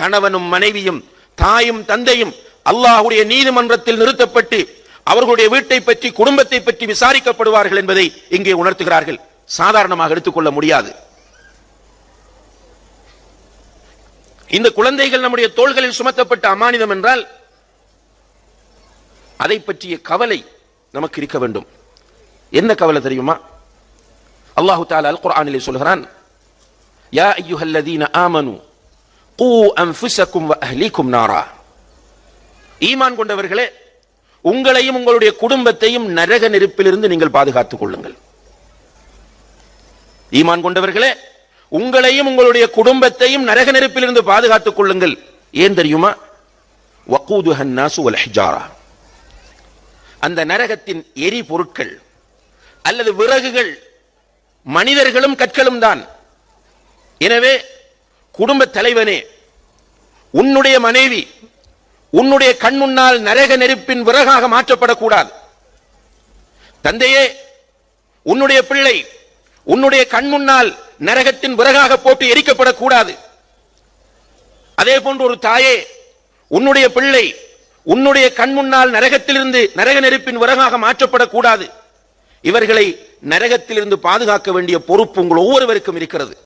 கணவனும் மனைவியும் தாயும் தந்தையும் அல்லாஹுடைய நீதிமன்றத்தில் நிறுத்தப்பட்டு அவர்களுடைய வீட்டை பற்றி குடும்பத்தை பற்றி விசாரிக்கப்படுவார்கள் என்பதை இங்கே உணர்த்துகிறார்கள். சாதாரணமாக எடுத்துக்கொள்ள முடியாது. இந்த குழந்தைகள் நம்முடைய தோள்களில் சுமத்தப்பட்ட அமானிதம் என்றால் அதை பற்றிய கவலை நமக்கு இருக்க வேண்டும். என்ன கவலை தெரியுமா? அல்லாஹு தாலா அல் குரானிலே சொல்கிறான் யா ஐயுஹல்லதீன ஆமனு கூ நாரா. ஈமான் கொண்டவர்களே உங்களையும் உங்களுடைய குடும்பத்தையும் நரக நெருப்பிலிருந்து நீங்கள் பாதுகாத்துக் கொள்ளுங்கள். ஈமான் கொண்டவர்களே உங்களையும் உங்களுடைய குடும்பத்தையும் நரக நெருப்பிலிருந்து பாதுகாத்துக் கொள்ளுங்கள். ஏன் தெரியுமா? வக்கூதுஹன் நாசு வல் ஹிஜாரா. அந்த நரகத்தின் எரி பொருட்கள் அல்லது விறகுகள் மனிதர்களும் கற்களும் தான். எனவே குடும்ப தலைவனே உன்னுடைய மனைவி உன்னுடைய கண் முன்னால் நரக நெருப்பின் விறகாக மாற்றப்படக்கூடாது. தந்தையே உன்னுடைய பிள்ளை உன்னுடைய கண் முன்னால் நரகத்தின் விறகாக போட்டு எரிக்கப்படக்கூடாது. அதே போன்று ஒரு தாயே உன்னுடைய பிள்ளை உன்னுடைய கண் முன்னால் நரகத்திலிருந்து நரக நெருப்பின் விறகாக மாற்றப்படக்கூடாது. இவர்களை நரகத்திலிருந்து பாதுகாக்க வேண்டிய பொறுப்பு உங்கள் ஒவ்வொருவருக்கும் இருக்கிறது.